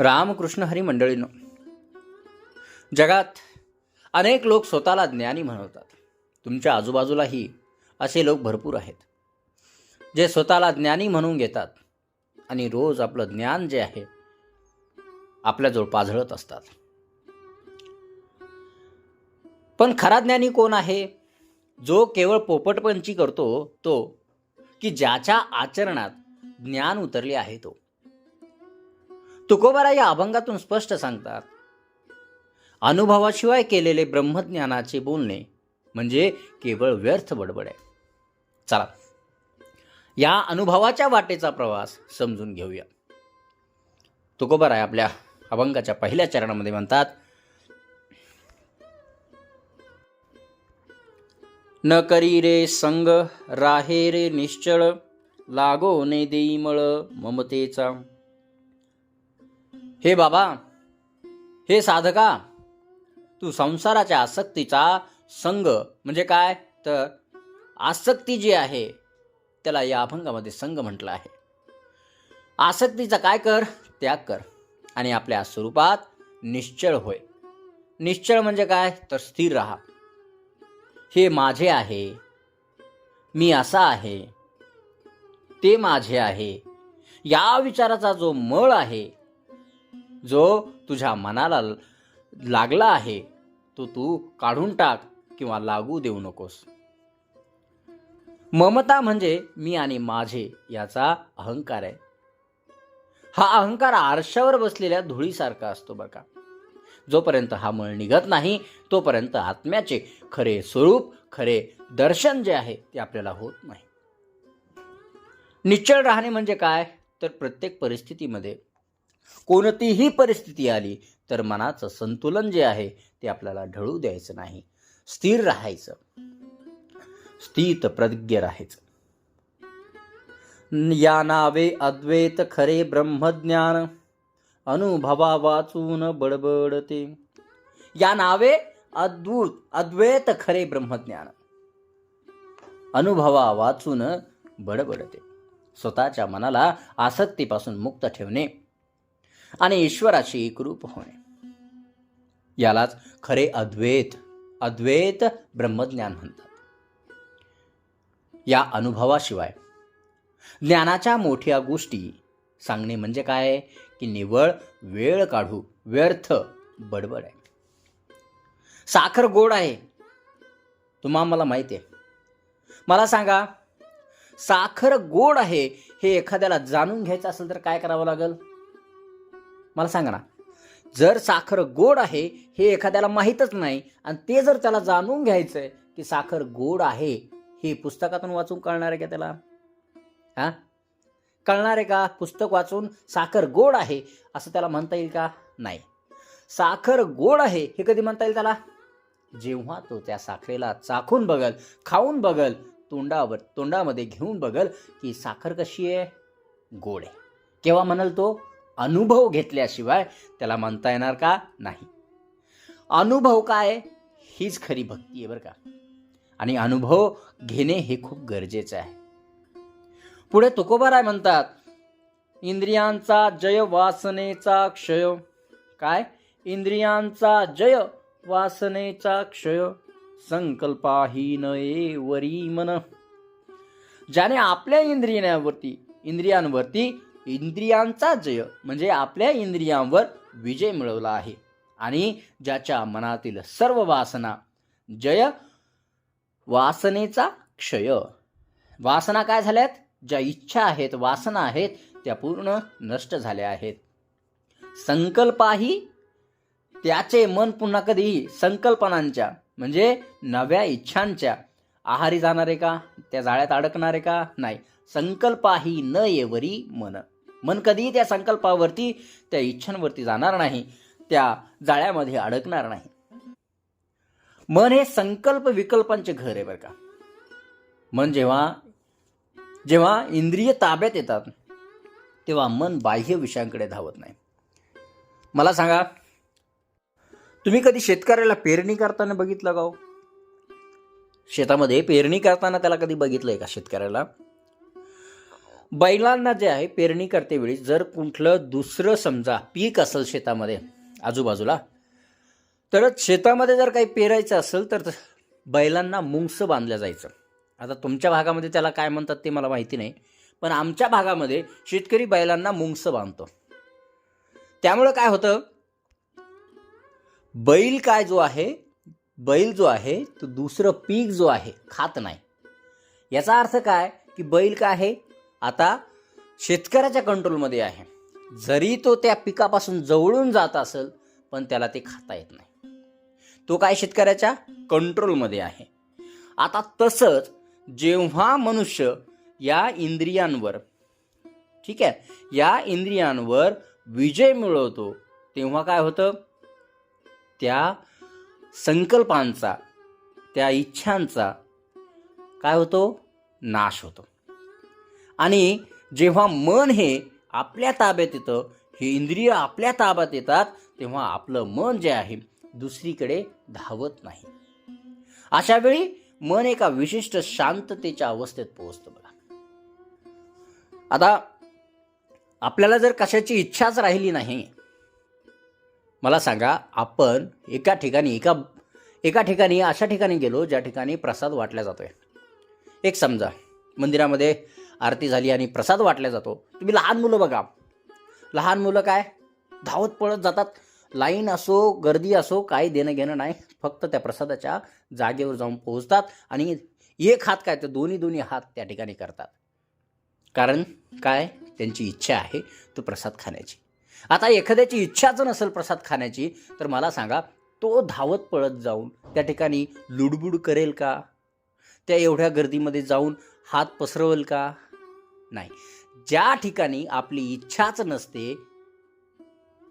रामकृष्ण हरी मंडळीनं जगात अनेक लोक स्वतःला ज्ञानी म्हणवतात तुमच्या आजूबाजूलाही असे लोक भरपूर आहेत जे स्वतःला ज्ञानी म्हणून घेतात आणि रोज आपलं ज्ञान जे आहे आपल्याजवळ पाझळत असतात. पण खरा ज्ञानी कोण आहे? जो केवळ पोपटपंची करतो तो की ज्याच्या आचरणात ज्ञान उतरले आहे तो. तुकोबारा या अभंगातून स्पष्ट सांगतात. अनुभवाशिवाय केलेले ब्रह्मज्ञानाचे बोलणे म्हणजे केवळ व्यर्थ बडबड आहे. चला या अनुभवाच्या वाटेचा प्रवास समजून घेऊया. तुकोबाराय आपल्या अभंगाच्या पहिल्या चरणामध्ये म्हणतात न करी रे संग राहे रे निश्चळ लागो ने देई मळ ममतेचा हे बाबा हे साधका तू संसाराच्या आसक्तीचा संग म्हणजे काय? तर आसक्ती जी आहे त्याला या अभंगामध्ये संघ म्हटलं आहे. आसक्तीचा काय कर? त्याग कर. आणि आपल्या स्वरूपात निश्चळ होय. निश्चळ म्हणजे काय? तर स्थिर राहा. हे माझे आहे. मी असा आहे. ते माझे आहे. या विचाराचा जो मळ आहे जो तुझ्या मनाला लागला आहे तो तू काढून टाक किंवा लागू देऊ नकोस. ममता म्हणजे मी आणि माझे याचा अहंकार आहे. हा अहंकार आरशावर बसलेल्या धुळीसारखा असतो बरं का. जोपर्यंत हा मळ निघत नाही तोपर्यंत आत्म्याचे खरे स्वरूप खरे दर्शन जे आहे ते आपल्याला होत नाही. निश्चळ राहणे म्हणजे काय? तर प्रत्येक परिस्थितीमध्ये कोणतीही परिस्थिती आली तर मनाचं संतुलन जे आहे ते आपल्याला ढळू द्यायचं नाही. स्थिर राहायचं. स्थित प्रज्ञ राहायचं. या नावे अद्वैत खरे ब्रह्मज्ञान. अनुभवा वाचून बडबडते. या नावे अद्भुत अद्वैत खरे ब्रह्मज्ञान. अनुभवा वाचून बडबडते. स्वतःच्या मनाला आसक्तीपासून मुक्त ठेवणे. आणि ईश्वराशी एकरूप होणे. यालाच खरे अद्वैत अद्वैत ब्रह्मज्ञान म्हणतात. या अनुभवाशिवाय ज्ञानाच्या मोठ्या गोष्टी सांगणे म्हणजे काय? की निव्वळ वेळ काढू व्यर्थ बडबड आहे. साखर गोड आहे. तुम्हा मला माहिती आहे. मला सांगा साखर गोड आहे हे एखाद्याला जाणून घ्यायचं असेल तर काय करावं लागेल? मला सांगा ना. जर साखर गोड आहे हे एखाद्याला माहीतच नाही आणि ते जर त्याला जाणून घ्यायचं आहे की साखर गोड आहे हे पुस्तकातून वाचून कळणार आहे का त्याला? हां? कळणार आहे का? पुस्तक वाचून साखर गोड आहे असं त्याला म्हणता येईल का? नाही. साखर गोड आहे हे कधी म्हणता येईल त्याला? जेव्हा तो त्या साखरेला चाखून बघल खाऊन बघल तोंडावर तोंडामध्ये घेऊन बघल की साखर कशी आहे? गोड आहे. केव्हा म्हणाल तो? अनुभव घेतल्याशिवाय त्याला म्हणता येणार का? नाही. अनुभव काय? हीच खरी भक्ती आहे बरं का. आणि अनुभव घेणे हे खूप गरजेचं आहे. पुढे तुकोबाराय म्हणतात इंद्रियांचा जय वासनेचा क्षय. काय? इंद्रियांचा जय वासनेचा क्षय संकल्पाहीन ए वरी मन. ज्याने आपल्या इंद्रियावरती इंद्रियांवरती इंद्रियांचा जय म्हणजे आपल्या इंद्रियांवर विजय मिळवला आहे. आणि ज्याच्या मनातील सर्व वासना जय वासनेचा क्षय. वासना काय झाल्यात? ज्या इच्छा आहेत वासना आहेत त्या पूर्ण नष्ट झाल्या आहेत. संकल्पाही त्याचे मन पुन्हा कधीही संकल्पनांच्या म्हणजे नव्या इच्छांच्या आहारी जाणारे का? त्या जाळ्यात अडकणारे का? नाही. संकल्पाही न येवरी मन. मन कधीही त्या संकल्पावरती त्या इच्छांवरती जाणार नाही त्या जाळ्यामध्ये अडकणार नाही. मन हे संकल्प विकल्पांचे घर आहे बरं का. मन जेव्हा जेव्हा इंद्रिय ताब्यात येतात तेव्हा मन बाह्य विषयांकडे धावत नाही. मला सांगा तुम्ही कधी शेतकऱ्याला पेरणी करताना बघितलं का हो? शेतामध्ये पेरणी करताना त्याला कधी बघितलंय का शेतकऱ्याला? बैलांना जे आहे पेरणी करते वेळी जर कुठलं दुसरं समजा पीक असेल शेतामध्ये आजूबाजूला तर शेतामध्ये जर काही पेरायचं असेल तर बैलांना मुंगसं बांधलं जायचं. आता तुमच्या भागामध्ये त्याला काय म्हणतात ते मला माहिती नाही पण आमच्या भागामध्ये शेतकरी बैलांना मुंगसं बांधतो. त्यामुळं काय होतं बैल काय जो आहे बैल जो आहे तो दुसरं पीक जो आहे खात नाही. याचा अर्थ काय की बैल काय आहे आता शेतकऱ्याच्या कंट्रोलमध्ये आहे. जरी तो त्या पिकापासून जवळून जात असेल पण त्याला ते खाता येत नाही. तो काय शेतकऱ्याच्या कंट्रोलमध्ये आहे. आता तसंच जेव्हा मनुष्य या इंद्रियांवर ठीक आहे या इंद्रियांवर विजय मिळवतो तेव्हा काय होतं? त्या संकल्पांचा त्या इच्छांचा काय होतो? नाश होतो. आणि जेव्हा मन हे आपल्या ताब्यात येतं हे इंद्रिय आपल्या ताब्यात येतात तेव्हा आपलं मन जे आहे दुसरीकडे धावत नाही. अशा वेळी मन एका विशिष्ट शांततेच्या अवस्थेत पोहोचतं बघा. आता आपल्याला जर कशाची इच्छाच राहिली नाही मला सांगा आपण एका ठिकाणी एका एका ठिकाणी अशा ठिकाणी गेलो ज्या ठिकाणी प्रसाद वाटला जातोय. एक समजा मंदिरामध्ये आरती झाली आणि प्रसाद वाटला जातो. तुम्ही लहान मुलं बघा. लहान मुलं काय? धावत पळत जातात. लाईन असो गर्दी असो काही देणं घेणं नाही. फक्त त्या प्रसादाच्या जागेवर जाऊन पोहोचतात आणि एक हात काय तर दोन्ही दोन्ही हात त्या ठिकाणी करतात. कारण काय? त्यांची इच्छा आहे तो प्रसाद खाण्याची. आता एखाद्याची इच्छाच नसेल प्रसाद खाण्याची तर मला सांगा तो धावत पळत जाऊन त्या ठिकाणी लुडबुड करेल का? त्या एवढ्या गर्दीमध्ये जाऊन हात पसरवेल का? नाही. ज्या ठिकाणी आपली इच्छाच नसते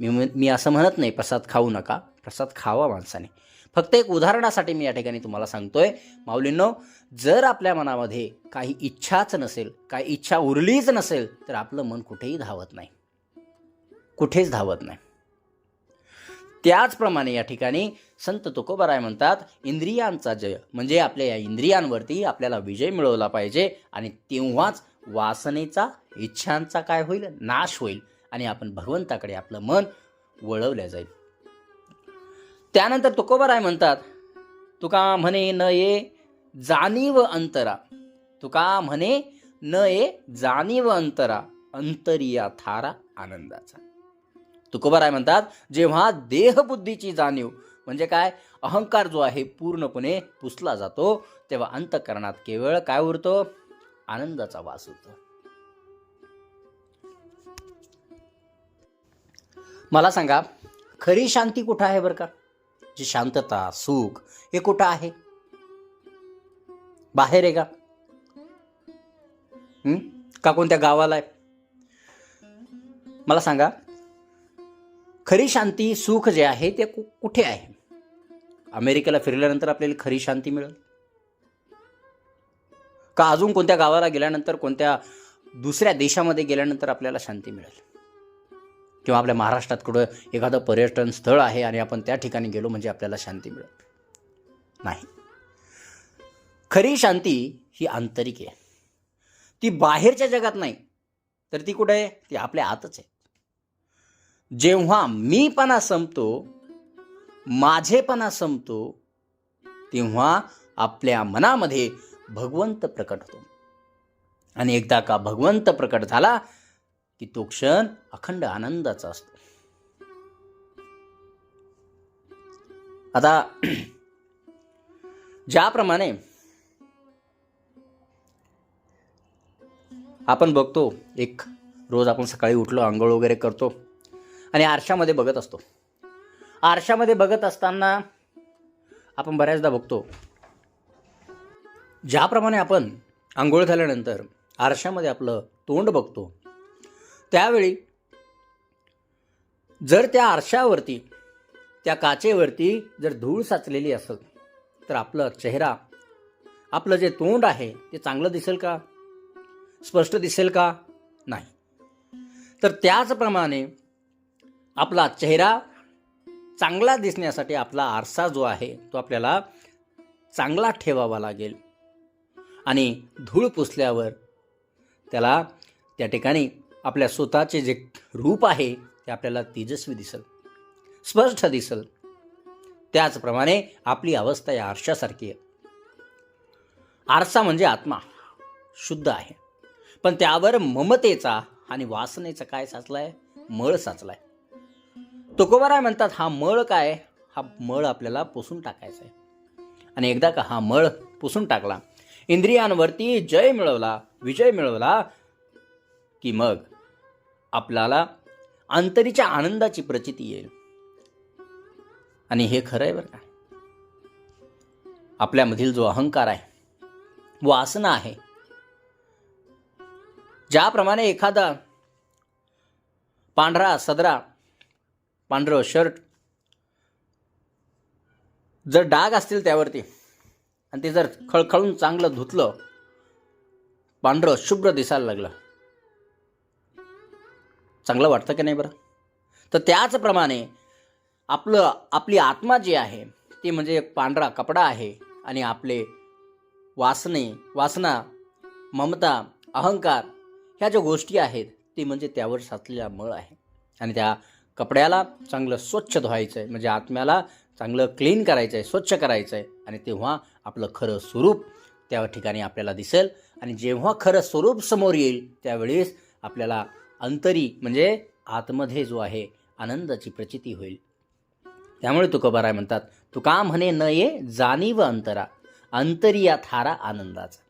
मी म्हण- मी असं म्हणत नाही प्रसाद खाऊ नका प्रसाद खावा माणसाने. फक्त एक उदाहरणासाठी मी या ठिकाणी तुम्हाला सांगतोय माऊलींनो जर आपल्या मनामध्ये काही इच्छाच नसेल काही इच्छा उरलीच नसेल तर आपलं मन कुठेही धावत नाही. कुठेच धावत नाही. त्याचप्रमाणे या ठिकाणी संत तुकोबराय म्हणतात इंद्रियांचा जय. म्हणजे आपल्या या इंद्रियांवरती आपल्याला विजय मिळवला पाहिजे आणि तेव्हाच वासनेचा इच्छांचा काय होईल? नाश होईल आणि आपण भगवंताकडे आपलं मन वळवल्या जाईल. त्यानंतर तुकोबराय म्हणतात तुका म्हणे न ये जाणीव अंतरा. तुका म्हणे न ये जाणीव अंतरा अंतरिया थारा आनंदाचा. तुकोबाराय म्हणतात जेव्हा देहबुद्धीची जाणीव म्हणजे काय? अहंकार जो आहे पूर्णपणे पुसला जातो तेव्हा अंतकरणात केवळ काय उरतो? आनंदाचा वास होतो मला सांगा खरी शांती कुठं आहे बरं का? जी शांतता सुख हे कुठं आहे? बाहेर आहे का? का कोणत्या गावाला आहे? मला सांगा खरी शांती सुख जे आहे ते कु- कुठे आहे? अमेरिकेला फिरल्यानंतर आपल्याला खरी शांती मिळेल? का अजून कोणत्या गावाला गेल्यानंतर कोणत्या दुसऱ्या देशामध्ये गेल्यानंतर आपल्याला शांती मिळेल? किंवा आपल्या महाराष्ट्रात कुठं एखादं पर्यटन स्थळ आहे आणि आपण त्या ठिकाणी गेलो म्हणजे आपल्याला शांती मिळेल? नाही. खरी शांती ही आंतरिक आहे. ती बाहेरच्या जगात नाही तर ती कुठे आहे? ती आपल्या आतच आहे. जेव्हा मीपणा संपतो माझेपणा संपतो तेव्हा आपल्या मनामध्ये भगवंत प्रकट होतो. आणि एकदा का भगवंत प्रकट झाला की तो क्षण अखंड आनंदाचा असतो. आता ज्याप्रमाणे आपण बघतो एक रोज आपण सकाळी उठलो आंघोळ वगैरे करतो आणि आरशामध्ये बघत असतो. आरशामध्ये बघत असताना आपण बऱ्याचदा बघतो ज्याप्रमाणे आपण आंघोळ झाल्यानंतर आरशामध्ये आपलं तोंड बघतो त्यावेळी जर त्या आरशावरती त्या काचेवरती जर धूळ साचलेली असेल तर आपलं चेहरा आपलं जे तोंड आहे ते चांगलं दिसेल का? स्पष्ट दिसेल का? नाही. तर त्याचप्रमाणे आपला चेहरा चांगला दिसण्यासाठी आपला आरसा जो आहे तो आपल्याला चांगला ठेवावा लागेल. आणि धूळ पुसल्यावर त्याला त्या ठिकाणी आपल्या स्वतःचे जे रूप आहे ते आपल्याला तेजस्वी दिसल स्पष्ट दिसल. त्याचप्रमाणे आपली अवस्था या आरशासारखी आहे. आरसा म्हणजे आत्मा शुद्ध आहे. पण त्यावर ममतेचा आणि वासनेचा काय साचला आहे मळ साचला आहे तुकोबाराय म्हणतात हा मळ काय? हा मळ आपल्याला पुसून टाकायचा आहे. आणि एकदा का हा मळ पुसून टाकला इंद्रियांवरती जय मिळवला विजय मिळवला की मग आपल्याला अंतरीच्या आनंदाची प्रचिती येईल. आणि हे खरं आहे बरं का? आपल्यामधील जो अहंकार आहे वासना आहे ज्याप्रमाणे एखादा पांढरा सदरा पांढरं शर्ट जर डाग असतील त्यावरती आणि ते जर खळखळून चांगलं धुतलं पांढरं शुभ्र दिसायला लागलं. चांगलं वाटतं की नाही बरं? तर त्याचप्रमाणे आपलं आपली आत्मा जी आहे ती म्हणजे एक पांढरा कपडा आहे आणि आपले वासने वासना ममता अहंकार ह्या ज्या गोष्टी आहेत ती म्हणजे त्यावर साचलेला मळ आहे. आणि त्या कपड्याला चांगलं स्वच्छ धुवायचं आहे म्हणजे आत्म्याला चांगलं क्लीन करायचं आहे स्वच्छ करायचं आहे आणि तेव्हा आपलं खरं स्वरूप त्या ठिकाणी आपल्याला दिसेल. आणि जेव्हा खरं स्वरूप समोर येईल त्यावेळेस आपल्याला अंतरी म्हणजे आतमध्ये जो आहे आनंदाची प्रचिती होईल. त्यामुळे तुकोबाराय म्हणतात तुका म्हणे न ये जाणीव अंतरा अंतरिया थारा आनंदाचा.